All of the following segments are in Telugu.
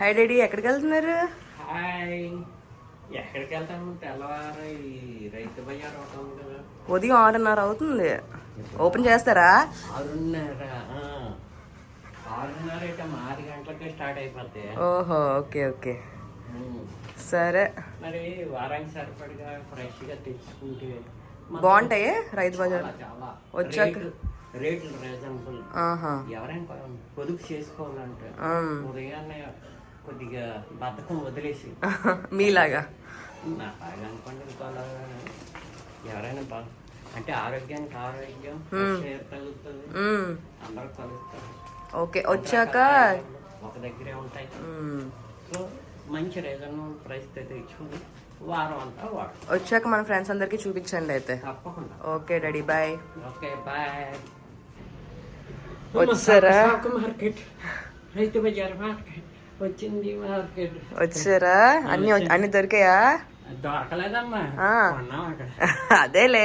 హాయ్ డాడీ ఎక్కడికి వెళ్తున్నారు? హాయ్ ఎక్కడికి వెళ్తాము? తెల్లవారు ఈ రైతు బజార్ ఒకటి ఉంది కదా. ఉదయం ఆరున్నర అవుతుంది. ఓపెన్ చేస్తారా? ఆరున్నర ఆ. ఆరున్నర అయితే మా ఆరు గంటలకే స్టార్ట్ అయిపోతాయి ఓహో ఓకే ఓకే. సరే. మరి వారానికి సరిపడిగా ఫ్రెష్గా తెచ్చుకుంటే మాకు బాగుంటాయి రైతు బజార్? వచ్చాక- రేట్లు- రేట్లు రీజనబుల్. ఎవరైనా పొదుపు చేసుకోవాలంటే. ఉదయాన్నే కొద్దిగా బద్ధకం వదిలేసి. మీలాగా. నా బాగా అనుకోండి ఇంకోలా ఎవరైనా బా అంటే ఆరోగ్యానికి ఆరోగ్యం ఫ్రెష్ ఎయిర్ తగులుతుంది ఉమ్. అందరూ కలుగుతారు ఓకే వచ్చాక ఒక దగ్గరే ఉంటాయి. ఉమ్. సో మంచి రీజన్ ప్రైస్ తెచ్చుకుని వారం అంతా వాడు. వచ్చాక మన ఫ్రెండ్స్ అందరికి చూపించండి అయితే. తప్పకుండా. Okay daddy bye. Okay bye. వచ్చారా? మార్కెట్. రైతు బజార్ మార్కెట్. వచ్చింది మార్కెట్. వచ్చారా? అన్ని అన్ని దొరికాయా? దొరకలేదమ్మా. అదేలే.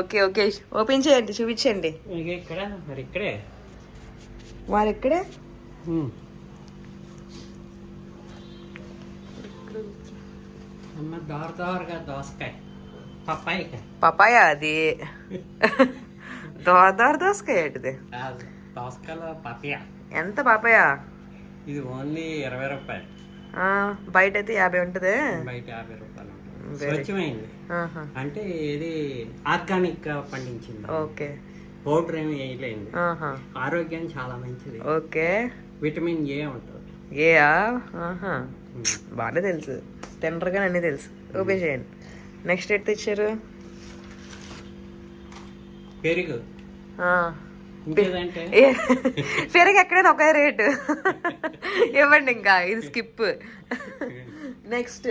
Okay okay. ఓపెన్ చేయండి చూపించండి. ఇక ఇక్కడ మరి ఇక్కడే. వారు ఎక్కడే అమ్మ దోర దోరగా దోసకాయ. పప్పాయికాయ పపాయ అది. దోర దోర దోసకాయ దోసకాయలో పపాయ ఎంత పాపాయ ఇది ఓన్లీ ఇరవై రూపాయలు. బయట అయితే యాభై ఉంటుంది? బయట యాభై రూపాయలు స్వచ్ఛమైంది. అంటే ఇది ఆర్గానిక్గా పండించింది. ఓకే. పౌడర్ ఏమి వేయలేదు ఆరోగ్యం చాలా మంచిది. ఓకే. విటమిన్ ఏ ఉంటుంది. ఏయా బాగానే తెలుసు. తినరుగా అన్నీ తెలుసు. ఓపెన్ చేయండి నెక్స్ట్ ఎట్ తెచ్చారు? పెరుగు. పెరుగు ఎక్కడైనా ఒకే రేటు. ఇవ్వండి ఇంకా ఇది స్కిప్. నెక్స్ట్.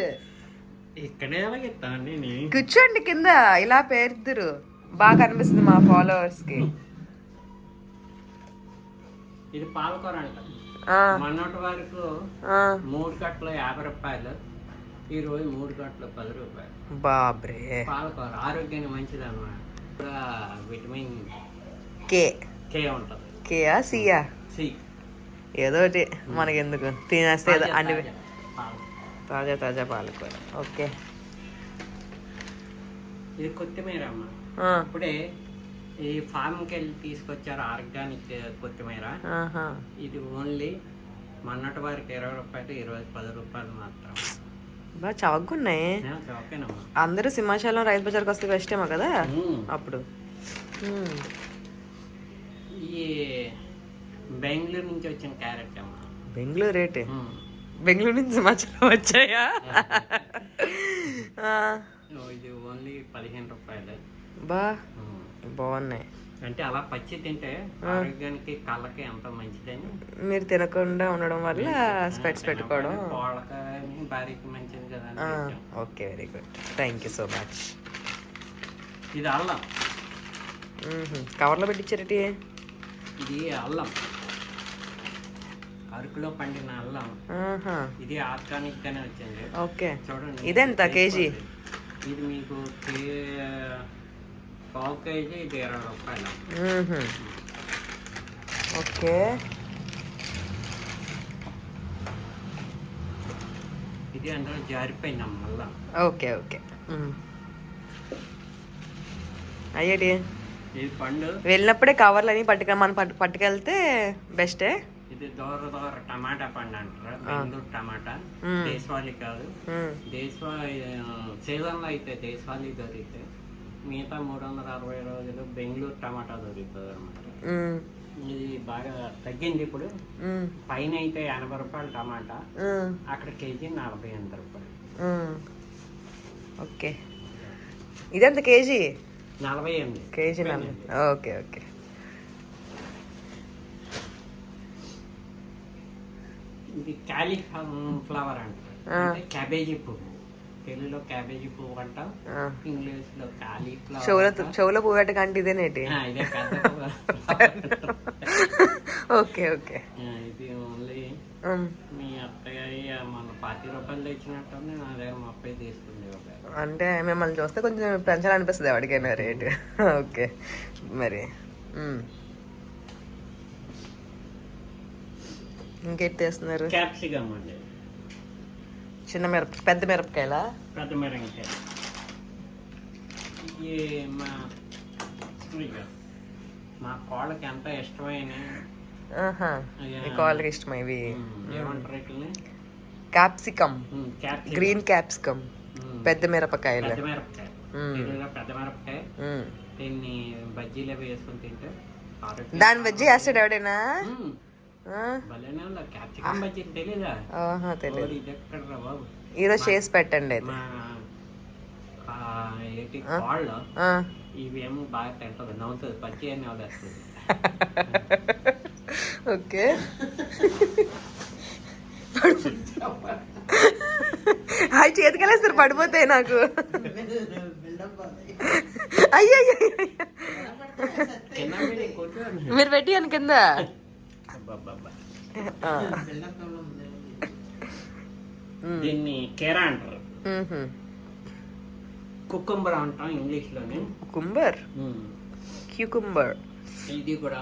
కూర్చోండి కింద ఇలా పేరుతురు బాగా కనిపిస్తుంది మా ఫాలోవర్స్కి ఇది పాలకూర అంట. ఆ, మొన్నటి వరకు మూడు కట్టలు యాభై రూపాయలు ఈ రోజు మూడు కట్టలు పది రూపాయలు. బాబ్రే. పాలకూర ఆరోగ్యానికి మంచిది అన్నమాట విటమిన్ కే. కే ఉంటుంది. కేయా సియా సి ఏదో ఒకటి మనకెందుకు? తినేస్తే ఏదో అన్ని తాజా. తాజా పాలకూర ఓకే. ఇది కొత్తిమీర అమ్మ. ఇప్పుడే ఈ ఫామ్కి వెళ్ళి తీసుకొచ్చారు ఆర్గానిక్ కొత్తిమీర. ఇది ఓన్లీ మొన్నటి వారికి ఇరవై రూపాయలు ఈరోజు పది రూపాయలు మాత్రం. బాగా చవక్కున్నాయి. అందరూ సింహాచలం రైతు బజార్కి వస్తే బెస్ట్ ఏమో కదా. అప్పుడు. ఈ బెంగళూరు నుంచి వచ్చిన క్యారెట్ అమ్మా బెంగళూరు రేటే. బెంగళూరు నుంచి సింహాచలం వచ్చాయా? ఇది ఓన్లీ పదిహేను రూపాయలు. బా. బాగున్నాయి. అంటే అలా పచ్చి తింటే ఆరోగ్యానికి కళ్ళకి ఎంతో మంచిదని. మీరు తినకుండా ఉండడం వల్ల స్పెట్స్ పెట్టుకోవడం. భార్యకి మంచిది కదా. Okay very good. Thank you so much. ఇది అల్లం. కవర్లో పెట్టించారటి? ఇది అల్లం. అరకులో పండిన అల్లం. ఇది ఆర్గానిక్ గానే వచ్చింది. ఓకే. చూడండి. ఇదెంత కేజీ? ఇది మీకు కే- పావు కేజీ ఇది ఇరవై రూపాయలు. ఓకే. ఇది అందులో జారిపోయినాం మళ్ళా ఓకే ఓకే. మ్మ్. ఇది పండు వెళ్ళినప్పుడే కవర్లు అని పట్టుక మనం పట్టు పట్టుకెళ్తే బెస్టే ఇది దూర దూర టమాటా పండు అంటారు బెంగళూరు టమాటా. దేశవాళీ కాదు. దేశవాళీ సీజన్లో అయితే దేశవాళీ దొరికితే మిగతా మూడు వందల అరవై రోజులు బెంగళూరు టమాటా దొరుకుతుంది అనమాట. ఇది బాగా తగ్గింది ఇప్పుడు. పైన అయితే ఎనభై రూపాయలు టమాటా. అక్కడ కేజీ నలభై ఎనిమిది రూపాయలు. ఓకే ఇదెంత కేజీ నలభై ఎనిమిది. కేజీ నలభై. ఓకే ఓకే ఇది క్యాలీ ఫ్లవర్ అంటారు ఆ. అంటే క్యాబేజీ పువ్వు. తెలుగులో క్యాబేజీ పువ్వు అంటాం. ఇంగ్లీష్లో క్యాలీ చెవుల చెవుల పువ్వట కంటే ఇదేనేటి ఇదే పువ్వు. ఓకే ఓకే ఇది ఓన్లీ. మీ అత్తయ్య మన పాతి రూపాయలు తెచ్చినట్టు నా దగ్గర ముప్పై తీసుకుంది. అంటే మిమ్మల్ని చూస్తే కొంచెం పెంచాలనిపిస్తుంది ఎవరికైనా రేటు. ఓకే. మరి. ఇంకేం చేస్తున్నారు? క్యాప్సికమ్ అండి. చిన్న మిరప పెద్ద మిరపకాయలా? పెద్ద మిరంకాయ ఈ మా ఇదిగో, మా కోళ్ళకి ఎంత ఇష్టమైన కాళ్ళకి ఏమంటారు క్యాప్సికమ్. Green capsicum. పెద్ద మిరపకాయలు. పెద్ద మిరపకాయ పెద్ద మిరపకాయ. దీన్ని బజ్జీలు అవి వేసుకొని తింటే దాని బజ్జి వేస్తాడు ఎవడైనా? ఈరోజు చేసి పెట్టండి. ఇవేమో బాగా తింటుంది నవ్వుతుంది పచ్చి అని ఓకే. హాయ్ చేతికెళ్ళేస్తారు పడిపోతాయి నాకు. అయ్యో అయ్యో, మీరు పెట్టాను కింద దీన్ని కేరా అంటారు కుకుంబర్ అంటాం ఇంగ్లీష్లోని కుకుంబర్ క్యూకుంబర్ ఇది కూడా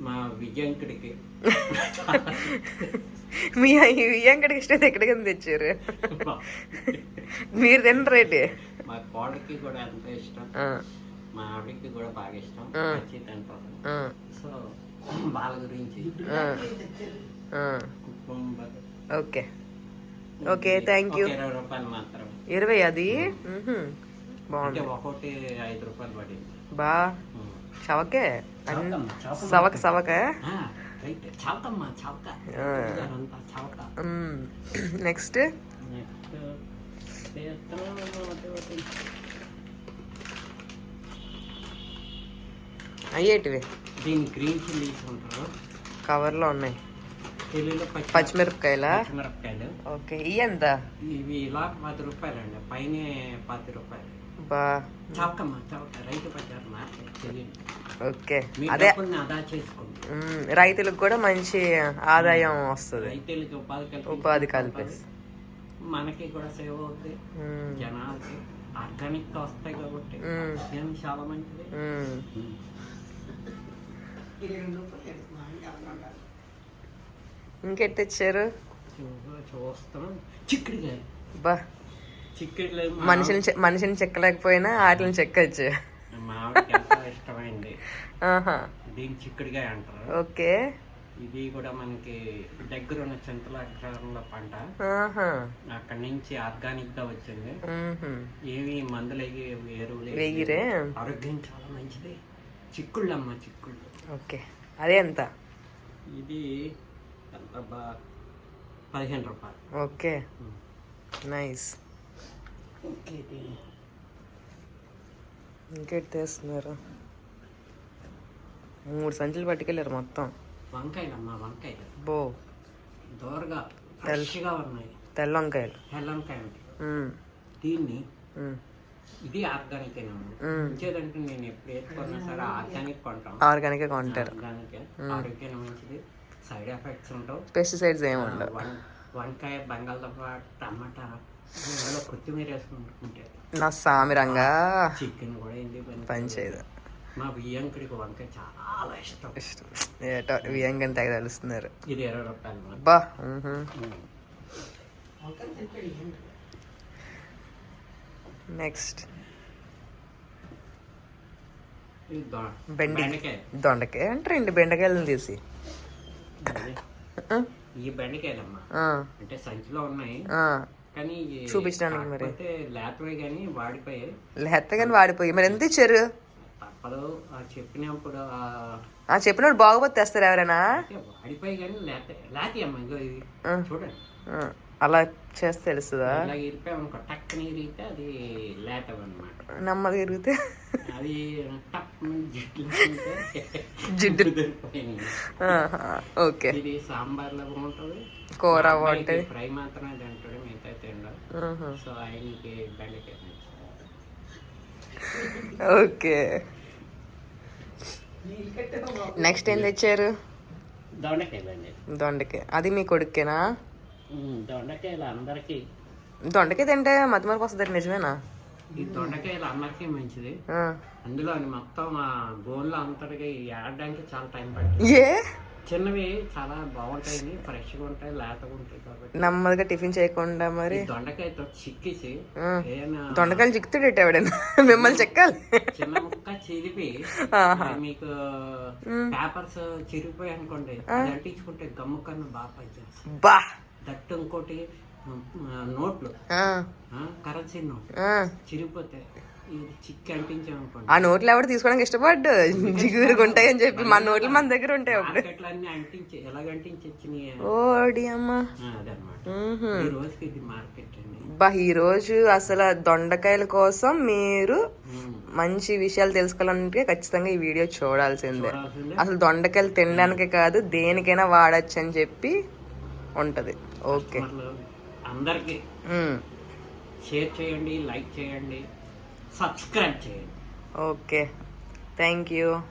మ్. విజయంకుడికి మీ ఇయ్యంకడికి ఇష్టం ఎక్కడికి తెచ్చారు. మీరు తినరేటి మా కోడకి కూడా ఎంత ఇష్టం. మా ఆవిడకి కూడా బాగా ఇష్టం. సో వాళ్ళ గురించి. ఓకే. ఓకే థ్యాంక్ యూ ఇరవై రూపాయలు మాత్రం. ఇరవై అది? బాగుంది. ఒకటి ఐదు రూపాయలు పడింది. బా. చవకే చవకమ్మ, చవకమ్మ. సవక సవక ఆ, రైట్ చవకమ్మా చవక ఆ. అంతా చవక నెక్స్ట్ నెక్స్ట్ చేస్తున్నాం ఒకటి ఒకటి. అయ్యేటివి దీన్ని గ్రీన్ చిల్లీస్ అంటారు కవర్లో ఉన్నాయి తెలుగులో పచ్చి పచ్చిమిరపకాయలా పచ్చిమిరపకాయలు ఓకే ఇవి ఎంత ఇవి ఇలా పది రూపాయలు అండి పైన పది రూపాయలు బా చౌకమ్మ చౌక రైతు బజార్ మార్కెట్ తెలియదు ఓకే. అదే. రైతులకు కూడా మంచి ఆదాయం వస్తుంది. ఉపాధి కల్పిస్తుంది మనకి కూడా సేవ్ అవుతుంది. జనాలకి ఆర్గానిక్ వస్తాయి కాబట్టి చాలా మంచిది. ఇంకెట్ తెచ్చారు? చూస్తాం చిక్కుడుకాయ. బా. మనిషిని మనిషిని చెక్కలేకపోయినా వాటిని చెక్కచ్చు. ఆహా. దీన్ని చిక్కుడుకాయ అంటారు. ఓకే. ఇది కూడా మనకి దగ్గర ఉన్న చింతల అగ్రహారంలో పంట. అక్కడి నుంచి ఆర్గానిక్గా వచ్చింది. ఏమి మందులు ఎరువులు ఆరోగ్యం చాలా మంచిది. చిక్కుళ్ళు అమ్మ చిక్కుళ్ళు. ఓకే. అదే ఎంత? ఇది పదిహేను రూపాయలు. ఓకే. నైస్. ఓకే ఇంకెట్ తెస్తున్నారు? మూడు సంచులు పట్టుకెళ్ళారు మొత్తం. వంకాయలు అమ్మ వంకాయలు. బో. దోరగా ఫ్రెష్గా ఉన్నాయి. తెల్ల వంకాయలు హెల్లంకాయ మ్మ్. దీన్ని. ఇది ఆర్గానిక్. ఇంకేదంటే నేను ఎప్పుడు సరే ఆర్గానిక్ కొంటాం. ఆర్గానిక్ కొంటారు. ఆర్గానిక్. ఆరోగ్యానికి మంచిది. సైడ్ ఎఫెక్ట్స్ ఉండవు పెస్టిసైడ్స్ ఏమి ఉండవు. వంకాయ బంగాళదుంప టమాటా కొత్తిమీర వేసుకుంటుంటే. నా సామిరంగా చికెన్ కూడా ఏంటి పని చేయదు మా బియ్యంకుడికి వంకాయ చాలా ఇష్టం. ఇష్టం. ఏటో తెగ తెలుస్తున్నారు. ఇది ఇరవై రూపాయలు మరి. బా మ్హూ. నెక్స్ట్. బెండకాయ. దొండకాయ అంటే రెండు బెండకాయలను తీసి. ఈ బెండకాయలమ్మా. అంటే సంచిలో ఉన్నాయి. కానీ చూపించడానికి మరి. కానీ వాడిపోయాయి. లేత కానీ వాడిపోయి మరి ఎంత ఇచ్చారు? ఆ చెప్పినప్పుడు ఆ చెప్పినప్పుడు బాగోపోతే తెస్తారు ఎవరైనా? వాడిపోయి కానీ లేత అమ్మ ఇగో ఇది. చూడండి. అలా చేస్తే తెలుస్తుందా? ఇరిపామనుకో టక్కని ఇరిగితే అది లేతవన్నమాట. నెమ్మది తిరిగితే అది జిడ్డు. ఓకే. ఇది సాంబార్లో బాగుంటుంది కూర మా అబ్బాయికి బాగుంటుంది ఫ్రై మాత్రమే తింటాడు మిగతా ఆహా, సో ఆయనకి బెండకాయ. ఓకే. నెక్స్ట్ ఏం తెచ్చారు? దొండకాయలండి దొండకాయ. అది మీ కొడుకేనా దొండకాయలు అందరికీ. దొండకాయ తింటే మతి మరపు వస్తుంది నిజమేనా? ఈ దొండకాయలు అందరికీ మంచిది. అందులో మొత్తం ఆ బోన్లో అంతటికి ఆడడానికి చాలా టైం పడుతుంది ఏ? చిన్నవి చాలా బాగుంటాయి ఫ్రెష్గా ఉంటాయి లేతగా ఉంటాయి కాబట్టి. నెమ్మదిగా టిఫిన్ చేయకుండా మరి దొండకాయతో చిక్కిసి దొండకాయలు చిక్కుతాడేట ఎవడైనా? మిమ్మల్ని చెక్కాలి. చిన్న ముక్క చిరిపి మీకు పేపర్స్ చిరిగిపోయి అనుకోండి అంటించుకుంటే గమ్ము కన్నా బాగా పనిచేస్తుంది. బా. దట్టు ఇంకోటి నోట్లు. కరెన్సీ నోట్లు. ఆ. ఆ నోట్లు ఎవరు తీసుకోవడానికి ఇష్టపడ్డు? జిగురుగా ఉంటాయి అని చెప్పి మన నోట్లు మన దగ్గర ఉంటాయి అప్పుడు. ఓడి అమ్మ. బా ఈ రోజు అసలు దొండకాయల కోసం మీరు. మంచి విషయాలు తెలుసుకోవాలంటే ఖచ్చితంగా ఈ వీడియో చూడాల్సిందే. అసలు దొండకాయలు తినడానికే కాదు దేనికైనా వాడచ్చు అని చెప్పి ఉంటది. ఓకే. అందరికీ షేర్ చేయండి లైక్ చేయండి. సబ్స్క్రైబ్ చేయండి. Okay. Thank you.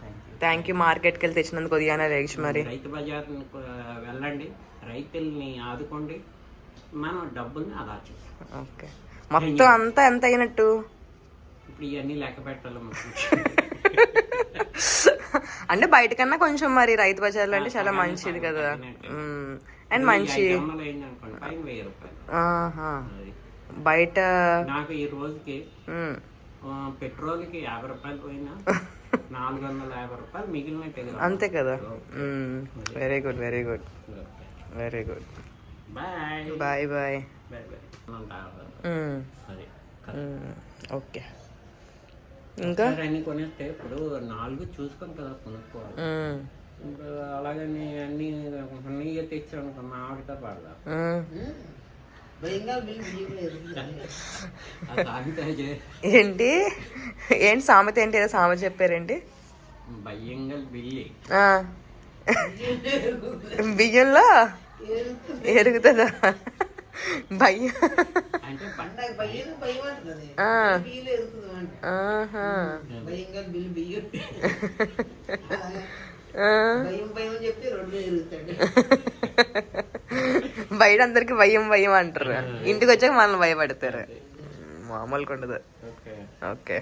Thank you మార్కెట్కి వెళ్ళి తెచ్చినందుకు ఉదయాన్నే లేచి మరి రైతు బజార్ వెళ్ళండి. రైతుల్ని ఆదుకోండి. మనం డబ్బుల్ని ఆదా చేస్తాం. ఓకే. మొత్తం అంతా ఎంత అయినట్టు? ఇప్పుడు ఇవన్నీ లెక్క పెట్టాలి. అంటే బయట కన్నా కొంచెం మరి రైతు బజార్లు అంటే చాలా మంచిది కదా. అండ్ మంచి బయట నాకు ఈ రోజుకి పెట్రోల్కి యాభై రూపాయలు పోయినా నాలుగు వందల యాభై రూపాయలు మిగిలినట్టే కదా అంతే కదా? Very good very good very good bye bye bye okay. ఇంకా? అన్ని కొనేస్తే ఇప్పుడు నాలుగు చూసుకొని కదా కొనుక్కోవాలి. అలాగని అన్ని నీగా తెచ్చాను మా ఆవిడతో పడదా? ఏంటి? ఏంటి సామెత ఏంటి? ఏదో సామెత బిల్లి. ఆ. బియ్యంలో ఎరుగుతుందా భయం భయం చెప్తే రెండు ఎరుగుతాడు బయట అందరికి భయం భయం అంటారు. ఇంటికి వచ్చాక మనల్ని భయపడతారు. మామూలుగా ఉండదు ఓకే. ఓకే.